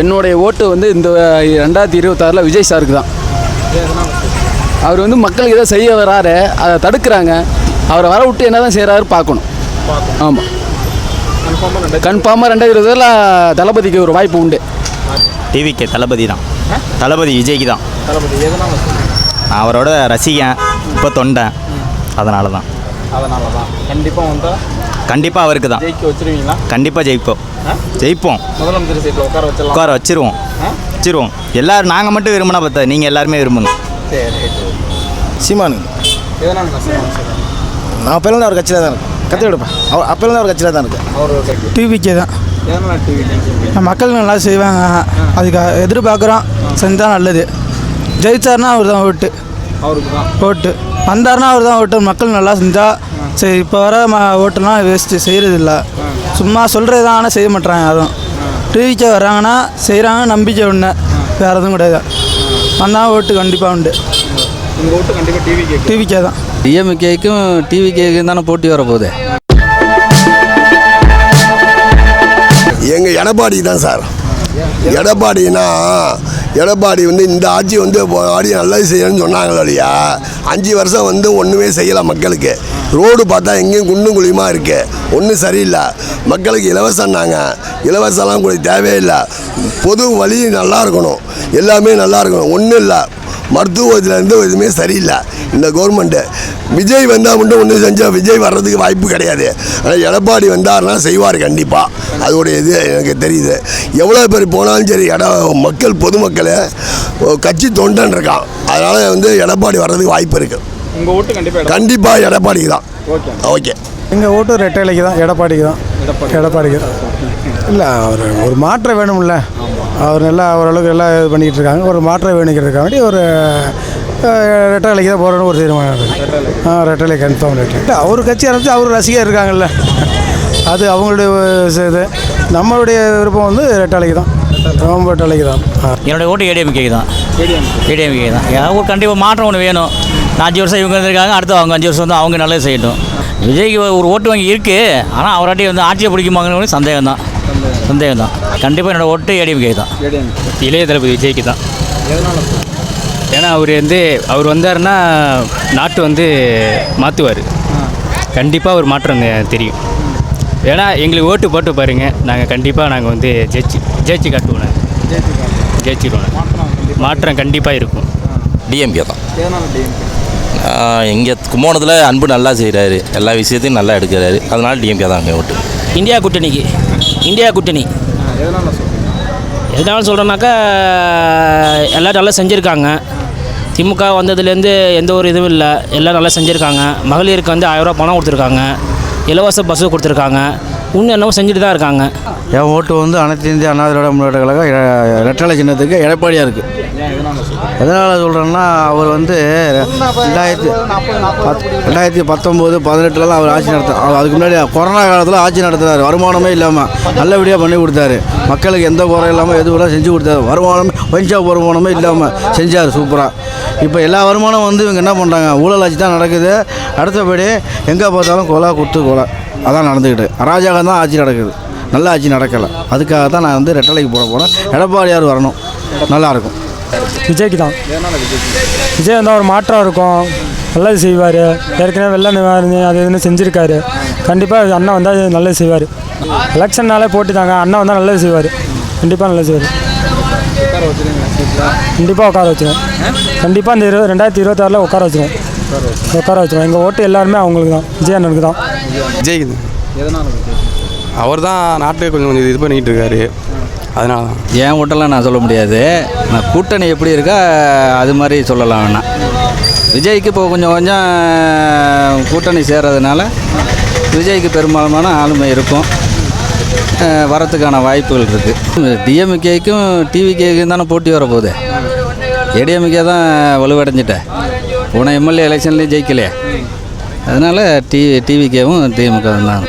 என்னுடைய ஓட்டு வந்து இந்த ரெண்டாயிரத்தி இருபத்தாறில் விஜய் சாருக்கு தான். அவர் வந்து மக்களுக்கு ஏதோ செய்ய வராரு அதை தடுக்கிறாங்க. அவரை வர விட்டு என்ன தான் செய்கிறாரு பார்க்கணும். ஆமாம் கன்ஃபார்மாக ரெண்டாயிரத்தி இருபதில் தளபதிக்கு ஒரு வாய்ப்பு உண்டு. டிவிக்கு தளபதி தான். தளபதி விஜய்க்கு தான். நான் அவரோட ரசிகன் இப்போ தொண்டன். அதனால தான் அதனால தான் கண்டிப்பாக வந்தால் கண்டிப்பாக அவருக்கு தான் ஜெயிக்க வச்சிருவீங்களா? கண்டிப்பாக ஜெயிப்போம். ஜெயிப்போம். முதலமைச்சர் சீட்டில் உட்கார உட்கார வச்சிருவோம். வச்சிருவோம். எல்லாரும் நாங்கள் மட்டும் விரும்பினா பார்த்தா நீங்கள் எல்லாருமே விரும்பணும். சரி சீமானு. நான் அப்போலேருந்து அவர் கட்சியில் தான் இருக்கேன். கத்தி விடுப்பேன் அவர் அப்போலேருந்து அவர் கட்சியில் தான் இருக்கேன். டிவிக்கே தான். மக்கள் நல்லா செய்வாங்க. அதுக்கு எதிர்பார்க்குறோம். செஞ்சால் நல்லது. ஜெயிச்சார்னா அவர் தான் ஓட்டு. அவருக்கு தான் ஓட்டு. வந்தார்னா அவர் தான் ஓட்டு. மக்கள் நல்லா செஞ்சால் சரி இப்போ வர ம ஓட்டுலாம் வேஸ்ட்டு செய்கிறதில்ல சும்மா சொல்கிறது தான் ஆனால் செய்ய மாட்றாங்க அதுவும். டிவிக்கே வர்றாங்கன்னா செய்கிறாங்க நம்பிக்கை ஒன்று வேறு எதுவும் கிடையாது. வந்தால் ஓட்டு கண்டிப்பாக உண்டு. உங்கள் ஓட்டு கண்டிப்பாக டிவி டிவிக்கே தான். டிஎம்கேக்கும் டிவிகேக்கும் தானே போட்டி வர போகுது எங்கள் எடப்பாடி தான் சார். எடப்பாடினா எடப்பாடி வந்து இந்த ஆட்சி வந்து ஆடி நல்லது செய்யணும்னு சொன்னாங்களா அஞ்சு வருஷம் வந்து ஒன்றுமே செய்யலை மக்களுக்கு. ரோடு பார்த்தா எங்கேயும் குண்டும் குழியுமா இருக்குது ஒன்றும் சரியில்லை. மக்களுக்கு இலவசம்னாங்க இலவசம்லாம் கூட தேவையில்லை. பொது வழி நல்லா இருக்கணும். எல்லாமே நல்லா இருக்கணும். ஒன்றும் இல்லை. மருத்துவத்தில் இருந்து எதுவுமே சரியில்லை. இந்த கவர்மெண்ட்டு விஜய் வந்தால் மட்டும் ஒன்று செஞ்சால் விஜய் வர்றதுக்கு வாய்ப்பு கிடையாது. ஆனால் எடப்பாடி வந்தாருன்னா செய்வார் கண்டிப்பாக அதோடைய இது எனக்கு தெரியுது. எவ்வளோ பேர் போனாலும் சரி எட மக்கள் பொதுமக்கள் கட்சி தொண்டன் இருக்கான். அதனால் வந்து எடப்பாடி வர்றதுக்கு வாய்ப்பு இருக்குது உங்கள் ஓட்டு கண்டிப்பாக கண்டிப்பாக எடப்பாடிக்கு தான். ஓகே. ஓகே. எங்கள் ஓட்டு ரெட்டைலைக்கு தான் எடப்பாடிக்கு தான். எடப்பாடிக்கு தான். இல்லை அவர் ஒரு மாற்றம் வேணும்ல. அவர் நல்லா ஓரளவுக்கு எல்லாம் இது பண்ணிக்கிட்டு இருக்காங்க. ஒரு மாற்றம் வேணுங்கிறதுக்காக வேண்டி ஒரு அஹ், ரெட்டைலைக்கு தான் போகிறோன்னு ஒரு தீர்மானம் இருக்கு. ஆ ரெட்டலை கன்ஃபார்ம் ரெட்டை இல்லை அவர் கட்சி ஆரம்பிச்சு அவர் ரசிகர் இருக்காங்கல்ல. அது அவங்களுடைய இது நம்மளுடைய விருப்பம் வந்து ரெட்டலைக்கு தான். ரொம்ப ரெட்டலைக்கு தான். என்னோடய ஓட்டு ஏடிஎம்கே தான். ஏடிஎம்கே தான். ஏதாவது ஒரு கண்டிப்பாக மாற்றம் ஒன்று வேணும். நான் அஞ்சு வருஷம் இவங்க இருந்திருக்காங்க அடுத்து அவங்க அஞ்சு வருஷம் வந்து அவங்க நல்லது செய்யட்டும். விஜய்க்கு ஒரு ஓட்டு வங்கி இருக்குது ஆனால் அவராட்டி வந்து ஆட்சியை பிடிக்குமாங்கன்னு சந்தேகம் தான் சந்தேகம் தான் கண்டிப்பாக என்னோடய ஓட்டு ஏடிஎம்கே தான். இளைய தளபதி விஜய்க்கு தான். ஏன்னா அவர் வந்து அவர் வந்தாருன்னா நாட்டு வந்து மாற்றுவார் கண்டிப்பாக ஒரு மாற்றம் தெரியும். ஏன்னா எங்களுக்கு ஓட்டு போட்டு பாருங்கள் நாங்கள் கண்டிப்பாக நாங்கள் வந்து ஜெயிச்சு ஜெயிச்சு காட்டுவோம் நாங்கள் ஜெயிச்சிடுவோம் நாங்கள். மாற்றம் கண்டிப்பாக இருக்கும். டிஎம்கே தான். எதனால இங்கே கும்போணத்தில் அன்பு நல்லா செய்கிறாரு எல்லா விஷயத்தையும் நல்லா எடுக்கிறாரு. அதனால டிஎம்கே தான் அங்கே ஓட்டு. இந்தியா கூட்டணிக்கு இந்தியா கூட்டணி. எதனால சொல்கிறேன்னாக்கா எல்லாம் நல்லா செஞ்சுருக்காங்க. திமுக வந்ததுலேருந்து எந்த ஒரு இதுவும் இல்லை. எல்லாம் நல்லா செஞ்சுருக்காங்க. மகளிருக்கு வந்து ஆயிரரூவா பணம் கொடுத்துருக்காங்க. இலவச பஸ்ஸு கொடுத்துருக்காங்க. இன்னும் என்னவோ செஞ்சுட்டு தான் இருக்காங்க. என் ஓட்டு வந்து அனைத்து இந்திய அண்ணா திராவிட முன்னேற்ற கழகம் எ- ரெட்டலை சின்னத்துக்கு எடப்பாடியாக இருக்குது எதனால் சொல்கிறேன்னா அவர் வந்து ரெண்டாயிரத்தி பத் ரெண்டாயிரத்தி பத்தொம்போது பதினெட்டுலலாம் அவர் ஆட்சி நடத்த அவர் அதுக்கு முன்னாடி கொரோனா காலத்தில் ஆட்சி நடத்துனார் வருமானமே இல்லாமல் நல்லபடியாக பண்ணி கொடுத்தாரு. மக்களுக்கு எந்த குறை இல்லாமல் எதுவும் செஞ்சு கொடுத்தாரு. வருமானமே பஞ்சாப் வருமானமே இல்லாமல் செஞ்சார் சூப்பராக இப்போ எல்லா வருமானம் வந்து இவங்க என்ன பண்ணுறாங்க ஊழல் ஆட்சி தான் நடக்குது. அடுத்தபடி எங்கே பார்த்தாலும் கொலா கொடுத்து கொலை. அதான் நடந்துக்கிட்டு. அராஜகம் தான் ஆட்சி நடக்குது. நல்ல ஆட்சி நடக்கலை. அதுக்காக தான் நான் வந்து ரெட்டலைக்கு போட போகிறேன் எடப்பாடியார் வரணும். நல்லாயிருக்கும் விஜய்க்கு தான். விஜய் வந்தால் ஒரு மாற்றம் இருக்கும். நல்லது செய்வார். ஏற்கனவே வெள்ள நிவாரணி அது இதுன்னு செஞ்சுருக்காரு. கண்டிப்பாக அண்ணா வந்தால் நல்லது செய்வார். எலெக்ஷன்னாலே போட்டி தாங்க அண்ணா வந்தால் நல்லது செய்வார். கண்டிப்பாக நல்லது செய்வார். கண்டிப்பாக உட்கார வச்சிருவோம் கண்டிப்பாக இந்த இருபது ரெண்டாயிரத்தி இருபத்தாறில் உட்கார வச்சிருவோம் உட்கார வச்சிருவோம். எங்கள் ஓட்டு எல்லாருமே அவங்களுக்கு தான். விஜய் அண்ணனுக்கு தான். விஜய்? அவர் தான் நாட்டை கொஞ்சம் கொஞ்சம் இது பண்ணிக்கிட்டு இருக்காரு. அதனால தான். என் ஓட்டெல்லாம் நான் சொல்ல முடியாது. நான் கூட்டணி எப்படி இருக்கா அது மாதிரி சொல்லலாம் வேணா விஜய்க்கு இப்போ கொஞ்சம் கொஞ்சம் கூட்டணி சேர்றதுனால விஜய்க்கு பெரும்பாலுமான ஆளுமை இருக்கும். வரத்துக்கான வாய்ப்புகள் இருக்குது டிஎம்கேக்கும் டிவிகேக்கும் தானே போட்டி வர போகுது ஏடிஎம்கே தான் வலுவடைஞ்சிட்டேன் போன எம்எல்ஏ எலெக்ஷன்லேயும் ஜெயிக்கலையே. அதனால் டி டிவிகேவும் திமுக தான்.